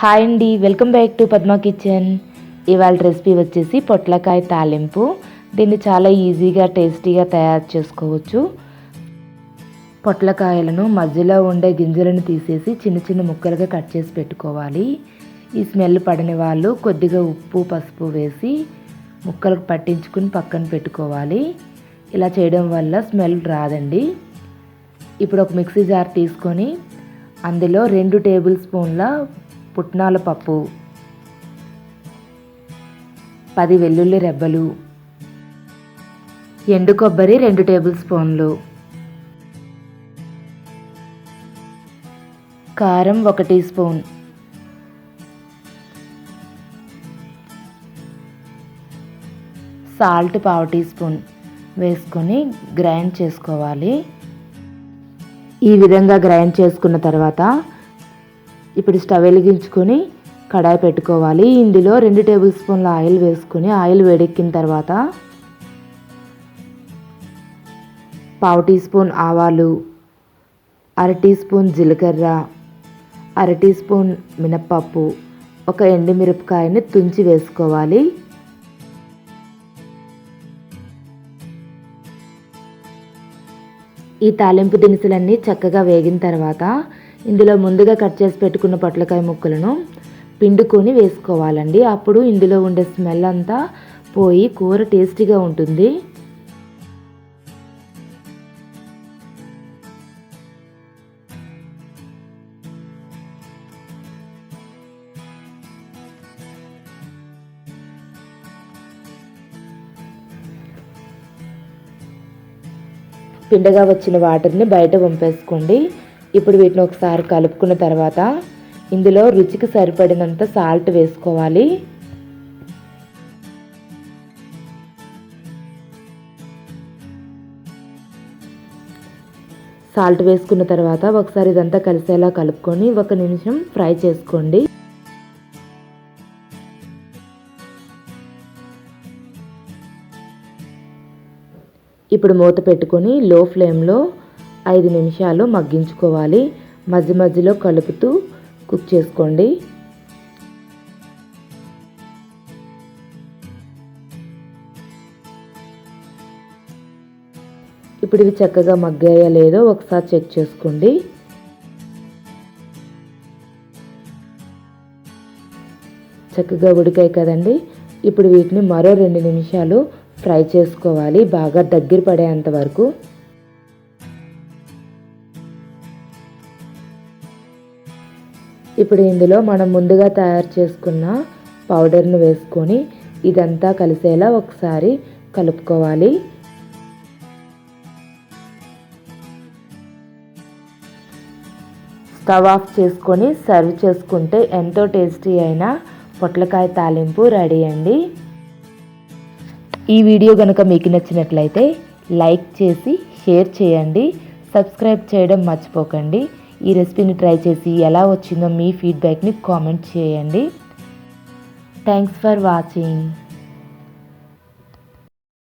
Hi అండి welcome back to Padma kitchen. ఇవాళ recipe వచ్చేసి పొట్లకాయ తాలింపు. దీన్ని చాలా ఈజీగా టేస్టీగా తయారు చేసుకోవచ్చు. పొట్లకాయలను మధ్యలో ఉండే గింజలను తీసేసి చిన్న చిన్న ముక్కలుగా కట్ చేసి పెట్టుకోవాలి. ఈ స్మెల్ పడని వాళ్ళు కొద్దిగా ఉప్పు పసుపు వేసి ముక్కలకు పట్టించుకుని పక్కన పెట్టుకోవాలి. ఇలా చేయడం వల్ల స్మెల్ రాదండి. ఇప్పుడు ఒక మిక్సీ జార్ తీసుకొని అందులో రెండు టేబుల్ స్పూన్ల పుట్నాల పప్పు పది వెల్లుల్లి రెబ్బలు ఎండు కొబ్బరి రెండు టేబుల్ స్పూన్లు కారం ఒక టీ స్పూన్ సాల్ట్ పావు టీ స్పూన్ వేసుకొని గ్రైండ్ చేసుకోవాలి. ఈ విధంగా గ్రైండ్ చేసుకున్న తర్వాత ఇప్పుడు స్టవ్ వెలిగించుకొని కడాయి పెట్టుకోవాలి. ఇందులో రెండు టేబుల్ స్పూన్ల ఆయిల్ వేసుకొని ఆయిల్ వేడెక్కిన తర్వాత పావు టీ స్పూన్ ఆవాలు అర టీ స్పూన్ జీలకర్ర అర టీ స్పూన్ మినప్పప్పు ఒక ఎండుమిరపకాయని తుంచి వేసుకోవాలి. ఈ తాలింపు దినుసులన్నీ చక్కగా వేగిన తర్వాత ఇందులో ముందుగా కట్ చేసి పెట్టుకున్న పొట్లకాయ ముక్కలను పిండుకొని వేసుకోవాలండి. అప్పుడు ఇందులో ఉండే స్మెల్ అంతా పోయి కూర టేస్టీగా ఉంటుంది. పిండగా వచ్చిన వాటర్ని బయట పంపేసుకోండి ఇప్పుడు వీటిని ఒకసారి కలుపుకున్న తర్వాత ఇందులో రుచికి సరిపడినంత సాల్ట్ వేసుకోవాలి. సాల్ట్ వేసుకున్న తర్వాత ఒకసారి ఇదంతా కలిసేలా కలుపుకొని ఒక నిమిషం ఫ్రై చేసుకోండి. ఇప్పుడు మూత పెట్టుకొని లో ఫ్లేమ్లో ఐదు నిమిషాలు మగ్గించుకోవాలి. మధ్య మధ్యలో కలుపుతూ కుక్ చేసుకోండి. ఇప్పుడు ఇవి చక్కగా మగ్గాయా లేదో ఒకసారి చెక్ చేసుకోండి. చక్కగా ఉడికాయి కదండి. ఇప్పుడు వీటిని మరో రెండు నిమిషాలు ఫ్రై చేసుకోవాలి. బాగా దగ్గర పడేంత వరకు. ఇప్పుడు ఇందులో మనం ముందుగా తయారు చేసుకున్న పౌడర్ను వేసుకొని ఇదంతా కలిసేలా ఒకసారి కలుపుకోవాలి. స్టవ్ ఆఫ్ చేసుకొని సర్వ్ చేసుకుంటే ఎంతో టేస్టీ అయిన పొట్లకాయ తాలింపు రెడీ అండి. ఈ వీడియో కనుక మీకు నచ్చినట్లయితే లైక్ చేసి షేర్ చేయండి. సబ్స్క్రైబ్ చేయడం మర్చిపోకండి. ఈ రెసిపీని ట్రై చేసి ఎలా వచ్చిందో మీ ఫీడ్బ్యాక్ని కామెంట్ చేయండి. Thanks for watching